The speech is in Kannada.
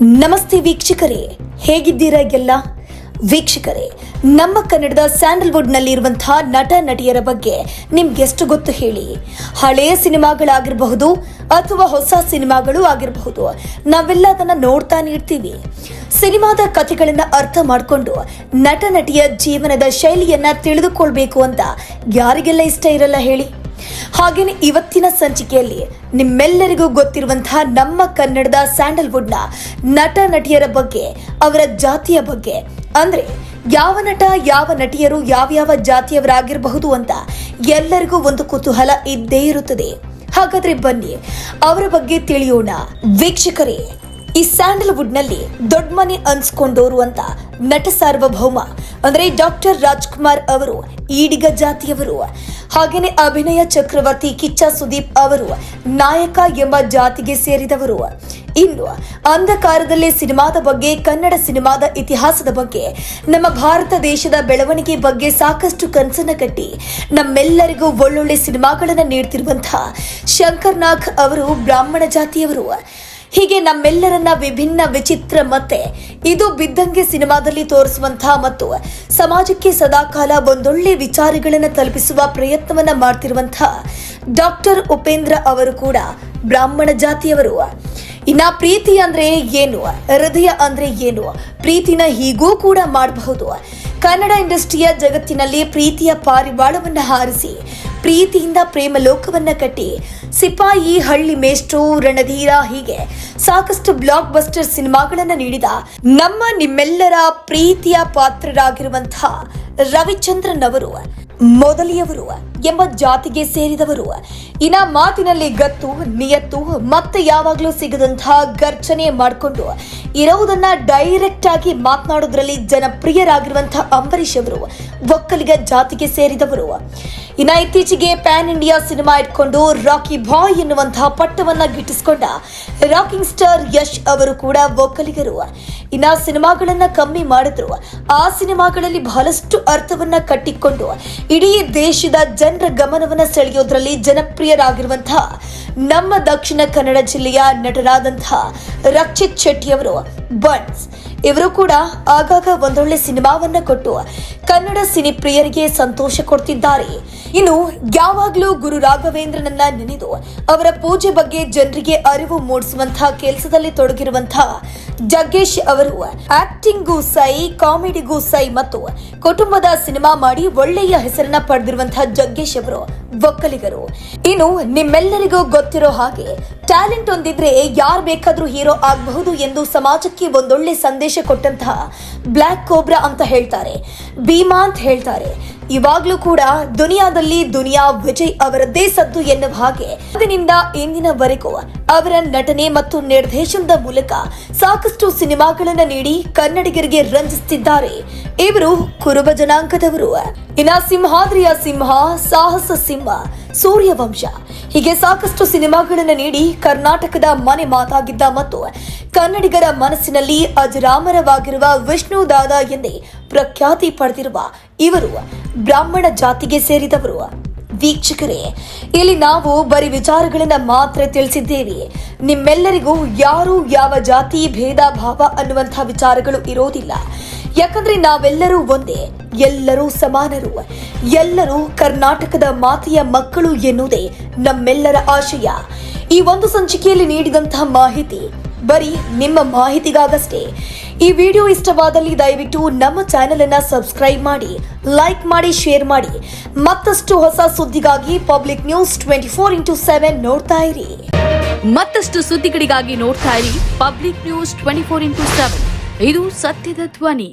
ನಮಸ್ತೆ ವೀಕ್ಷಕರೇ. ಹೇಗಿದ್ದೀರಾ ಎಲ್ಲ ವೀಕ್ಷಕರೇ, ನಮ್ಮ ಕನ್ನಡದ ಸ್ಯಾಂಡಲ್ವುಡ್ನಲ್ಲಿರುವಂತಹ ನಟ, ನಟಿಯರ ಬಗ್ಗೆ ನಿಮ್ಗೆಷ್ಟು ಗೊತ್ತು ಹೇಳಿ? ಹಳೆಯ ಸಿನಿಮಾಗಳಾಗಿರಬಹುದು ಅಥವಾ ಹೊಸ ಸಿನಿಮಾಗಳು ಆಗಿರಬಹುದು, ನಾವೆಲ್ಲ ಅದನ್ನ ನೋಡ್ತಾನೆ ಇರ್ತೀವಿ. ಸಿನಿಮಾದ ಕಥೆಗಳನ್ನ ಅರ್ಥ ಮಾಡಿಕೊಂಡು ನಟ, ನಟಿಯ ಜೀವನದ ಶೈಲಿಯನ್ನ ತಿಳಿದುಕೊಳ್ಬೇಕು ಅಂತ ಯಾರಿಗೆಲ್ಲ ಇಷ್ಟ ಇರಲ್ಲ ಹೇಳಿ? ಹಾಗೇನೆ ಇವತ್ತಿನ ಸಂಚಿಕೆಯಲ್ಲಿ ನಿಮ್ಮೆಲ್ಲರಿಗೂ ಗೊತ್ತಿರುವಂತಹ ನಮ್ಮ ಕನ್ನಡದ ಸ್ಯಾಂಡಲ್ವುಡ್ನ ನಟ ನಟಿಯರ ಬಗ್ಗೆ, ಅವರ ಜಾತಿಯ ಬಗ್ಗೆ, ಅಂದ್ರೆ ಯಾವ ನಟ, ಯಾವ ನಟಿಯರು, ಯಾವ್ಯಾವ ಜಾತಿಯವರಾಗಿರಬಹುದು ಅಂತ ಎಲ್ಲರಿಗೂ ಒಂದು ಕುತೂಹಲ ಇದ್ದೇ ಇರುತ್ತದೆ. ಹಾಗಾದ್ರೆ ಬನ್ನಿ, ಅವರ ಬಗ್ಗೆ ತಿಳಿಯೋಣ. ವೀಕ್ಷಕರೇ, ಈ ಸ್ಯಾಂಡಲ್ವುಡ್ನಲ್ಲಿ ದೊಡ್ಡ ಮನೆ ಅನ್ಸ್ಕೊಂಡೋರು ಅಂತ ನಟ ಸಾರ್ವಭೌಮ, ಅಂದ್ರೆ ಡಾಕ್ಟರ್ ರಾಜ್ಕುಮಾರ್ ಅವರು, ಈಡಿಗ ಜಾತಿಯವರು ಹಾಗೇನೆ ಅಭಿನಯ ಚಕ್ರವರ್ತಿ ಕಿಚ್ಚ ಸುದೀಪ್ ಅವರು ನಾಯಕ ಎಂಬ ಜಾತಿಗೆ ಸೇರಿದವರು. ಇನ್ನು ಅಂಧಕಾರದಲ್ಲಿ ಸಿನಿಮಾದ ಬಗ್ಗೆ, ಕನ್ನಡ ಸಿನಿಮಾದ ಇತಿಹಾಸದ ಬಗ್ಗೆ, ನಮ್ಮ ಭಾರತ ದೇಶದ ಬೆಳವಣಿಗೆ ಬಗ್ಗೆ ಸಾಕಷ್ಟು ಕನಸನ್ನ ಕಟ್ಟಿ, ನಮ್ಮೆಲ್ಲರಿಗೂ ಒಳ್ಳೊಳ್ಳೆ ಸಿನಿಮಾಗಳನ್ನು ನೀಡ್ತಿರುವಂತಹ ಶಂಕರ್ನಾಗ್ ಅವರು ಬ್ರಾಹ್ಮಣ ಜಾತಿಯವರು. ಹೀಗೆ ನಮ್ಮೆಲ್ಲರನ್ನ ವಿಭಿನ್ನ ವಿಚಿತ್ರ ಮತ್ತೆ ಇದು ಬಿದ್ದಂಗೆ ಸಿನಿಮಾದಲ್ಲಿ ತೋರಿಸುವಂತಹ ಮತ್ತು ಸಮಾಜಕ್ಕೆ ಸದಾಕಾಲ ಒಂದೊಳ್ಳೆ ವಿಚಾರಗಳನ್ನು ತಲುಪಿಸುವ ಪ್ರಯತ್ನವನ್ನ ಮಾಡ್ತಿರುವಂತಹ ಡಾಕ್ಟರ್ ಉಪೇಂದ್ರ ಅವರು ಕೂಡ ಬ್ರಾಹ್ಮಣ ಜಾತಿಯವರು. ಇನ್ನ ಪ್ರೀತಿ ಅಂದ್ರೆ ಏನು? ಹೃದಯ ಅಂದ್ರೆ ಏನು? ಪ್ರೀತಿನ ಹೀಗೂ ಕೂಡ ಮಾಡಬಹುದು. ಕನ್ನಡ ಇಂಡಸ್ಟ್ರಿಯ ಜಗತ್ತಿನಲ್ಲಿ ಪ್ರೀತಿಯ ಪಾರಿವಾಳವನ್ನು ಹಾರಿಸಿ ಪ್ರೀತಿಯಿಂದ ಪ್ರೇಮ ಲೋಕವನ್ನ ಕಟ್ಟಿ ಸಿಪಾಯಿ ಹಳ್ಳಿ ಮೇಷ್ಟ್ರು ರಣಧೀರ ಹೀಗೆ ಸಾಕಷ್ಟು ಬ್ಲಾಕ್ ಬಸ್ಟರ್ ಸಿನಿಮಾಗಳನ್ನ ನೀಡಿದ ನಮ್ಮ ನಿಮ್ಮೆಲ್ಲರ ಪ್ರೀತಿಯ ಪಾತ್ರರಾಗಿರುವಂತಹ ರವಿಚಂದ್ರನ್ ಅವರು, ಮೊದಲಿಯವರು. ಎಂಬ ಜಾತಿಗೆ ಸೇರಿದವರು. ಇನ್ನ ಮಾತಿನಲ್ಲಿ ಗತ್ತು, ನಿಯತ್ತು ಮತ್ತೆ ಯಾವಾಗಲೂ ಸಿಗದಂತಹ ಗರ್ಜನೆ ಮಾಡಿಕೊಂಡು ಇರೋದನ್ನ ಡೈರೆಕ್ಟ್ ಆಗಿ ಮಾತನಾಡೋದ್ರಲ್ಲಿ ಜನಪ್ರಿಯರಾಗಿರುವಂತಹ ಅಂಬರೀಷ್ ಅವರು ಒಕ್ಕಲಿಗ ಜಾತಿಗೆ ಸೇರಿದವರು. ಇನ್ನ ಇತ್ತೀಚೆಗೆ ಪ್ಯಾನ್ ಇಂಡಿಯಾ ಸಿನಿಮಾ ಇಟ್ಕೊಂಡು ರಾಕಿ ಬಾಯ್ ಎನ್ನುವಂತಹ ಪಟ್ಟವನ್ನ ಗಿಟ್ಟಿಸಿಕೊಂಡ ರಾಕಿಂಗ್ ಸ್ಟಾರ್ ಯಶ್ ಅವರು ಕೂಡ ಒಕ್ಕಲಿಗರು. ಇನ್ನ ಸಿನಿಮಾಗಳನ್ನ ಕಮ್ಮಿ ಮಾಡಿದ್ರು. ಆ ಸಿನಿಮಾಗಳಲ್ಲಿ ಬಹಳಷ್ಟು ಅರ್ಥವನ್ನ ಕಟ್ಟಿಕೊಂಡು ಇಡೀ ದೇಶದ ಜನರ ಗಮನವನ್ನು ಸೆಳೆಯೋದ್ರಲ್ಲಿ ಜನಪ್ರಿಯರಾಗಿರುವಂತಹ ನಮ್ಮ ದಕ್ಷಿಣ ಕನ್ನಡ ಜಿಲ್ಲೆಯ ನಟರಾದಂತಹ ರಕ್ಷಿತ್ ಶೆಟ್ಟಿ ಅವರು, ಬನ್ಸ್. ಇವರು ಕೂಡ ಆಗಾಗ ಒಂದೊಳ್ಳೆ ಸಿನಿಮಾವನ್ನ ಕೊಟ್ಟು ಕನ್ನಡ ಸಿನಿ ಪ್ರಿಯರಿಗೆ ಸಂತೋಷ ಕೊಡ್ತಿದ್ದಾರೆ. ಇನ್ನು ಯಾವಾಗಲೂ ಗುರು ರಾಘವೇಂದ್ರನನ್ನ ನೆನೆದು ಅವರ ಪೂಜೆ ಬಗ್ಗೆ ಜನರಿಗೆ ಅರಿವು ಮೂಡಿಸುವಂತಹ ಕೆಲಸದಲ್ಲಿ ತೊಡಗಿರುವಂತಹ ಜಗ್ಗೇಶ್ ಅವರು. ಆಕ್ಟಿಂಗೂ ಸೈ ಕಾಮಿಡಿಗೂ ಸೈ ಮತ್ತು ಕುಟುಂಬದ ಸಿನಿಮಾ ಮಾಡಿ ಒಳ್ಳೆಯ ಹೆಸರನ್ನ ಪಡೆದಿರುವಂತಹ ಜಗ್ಗೇಶ್ ಅವರು, ಒಕ್ಕಲಿಗರು. ಇನ್ನು ನಿಮ್ಮೆಲ್ಲರಿಗೂ ಗೊತ್ತಿರೋ ಹಾಗೆ ಟ್ಯಾಲೆಂಟ್ ಒಂದಿದ್ರೆ ಯಾರು ಬೇಕಾದ್ರೂ ಹೀರೋ ಆಗಬಹುದು ಎಂದು ಸಮಾಜಕ್ಕೆ ಒಂದೊಳ್ಳೆ ಸಂದೇಶ ಕೊಟ್ಟಂತಹ ಬ್ಲ್ಯಾಕ್ ಕೋಬ್ರಾ ಅಂತ ಹೇಳ್ತಾರೆ. ಭೀಮಾ ಅಂತ ಹೇಳ್ತಾರೆ. ಇವಾಗ್ಲೂ ಕೂಡ ದುನಿಯಾದಲ್ಲಿ ದುನಿಯಾ ವಿಜಯ್ ಅವರದ್ದೇ ಸದ್ದು ಎನ್ನುವ ಹಾಗೆ ಅಂದಿನಿಂದ ಇಂದಿನವರೆಗೂ ಅವರ ನಟನೆ ಮತ್ತು ನಿರ್ದೇಶನದ ಮೂಲಕ ಸಾಕಷ್ಟು ಸಿನಿಮಾಗಳನ್ನ ನೀಡಿ ಕನ್ನಡಿಗರಿಗೆ ರಂಜಿಸುತ್ತಿದ್ದಾರೆ ಇವರು ಕುರುಬ ಜನಾಂಗದವರು. ಇನ್ನ ಸಿಂಹಾದ್ರಿಯ ಸಿಂಹ, ಸಾಹಸ ಸಿಂಹ, ಸೂರ್ಯವಂಶ. ಹೀಗೆ ಸಾಕಷ್ಟು ಸಿನಿಮಾಗಳನ್ನು ನೀಡಿ ಕರ್ನಾಟಕದ ಮನೆ ಮಾತಾಗಿದ್ದ ಮತ್ತು ಕನ್ನಡಿಗರ ಮನಸ್ಸಿನಲ್ಲಿ ಅಜರಾಮರವಾಗಿರುವ ವಿಷ್ಣು ದಾದಾ ಎಂದೇ ಪ್ರಖ್ಯಾತಿ ಪಡೆದಿರುವ ಇವರು ಬ್ರಾಹ್ಮಣ ಜಾತಿಗೆ ಸೇರಿದವರು. ವೀಕ್ಷಕರೇ, ಇಲ್ಲಿ ನಾವು ಬರೀ ವಿಚಾರಗಳನ್ನ ಮಾತ್ರ ತಿಳಿಸಿದ್ದೇವೆ. ನಿಮ್ಮೆಲ್ಲರಿಗೂ ಯಾರು ಯಾವ ಜಾತಿ, ಭೇದ, ಭಾವ ಅನ್ನುವಂಥ ವಿಚಾರಗಳು ಇರೋದಿಲ್ಲ. ಯಾಕಂದ್ರೆ ನಾವೆಲ್ಲರೂ ಒಂದೇ, ಎಲ್ಲರೂ ಸಮಾನರು. ಎಲ್ಲರೂ ಕರ್ನಾಟಕದ ಮಾತೆಯ ಮಕ್ಕಳು ಎನ್ನುವುದೇ ನಮ್ಮೆಲ್ಲರ ಆಶಯ. ಈ ಒಂದು ಸಂಚಿಕೆಯಲ್ಲಿ ನೀಡಿದಂತಹ ಮಾಹಿತಿ ಬರೀ ನಿಮ್ಮ ಮಾಹಿತಿಗಾಗಷ್ಟೇ. ಈ ವಿಡಿಯೋ ಇಷ್ಟವಾದಲ್ಲಿ ದಯವಿಟ್ಟು ನಮ್ಮ ಚಾನೆಲ್ ಅನ್ನ ಸಬ್ಸ್ಕ್ರೈಬ್ ಮಾಡಿ, ಲೈಕ್ ಮಾಡಿ, ಶೇರ್ ಮಾಡಿ. ಮತ್ತಷ್ಟು ಹೊಸ ಸುದ್ದಿಗಾಗಿ public news twenty four into seven ನೋಡ್ತಾ ಇರಿ. ಮತ್ತಷ್ಟು ಸುದ್ದಿಗಳಿಗಾಗಿ ನೋಡ್ತಾ ಇರಿ public news twenty four into seven. ಇದು ಸತ್ಯದ ಧ್ವನಿ.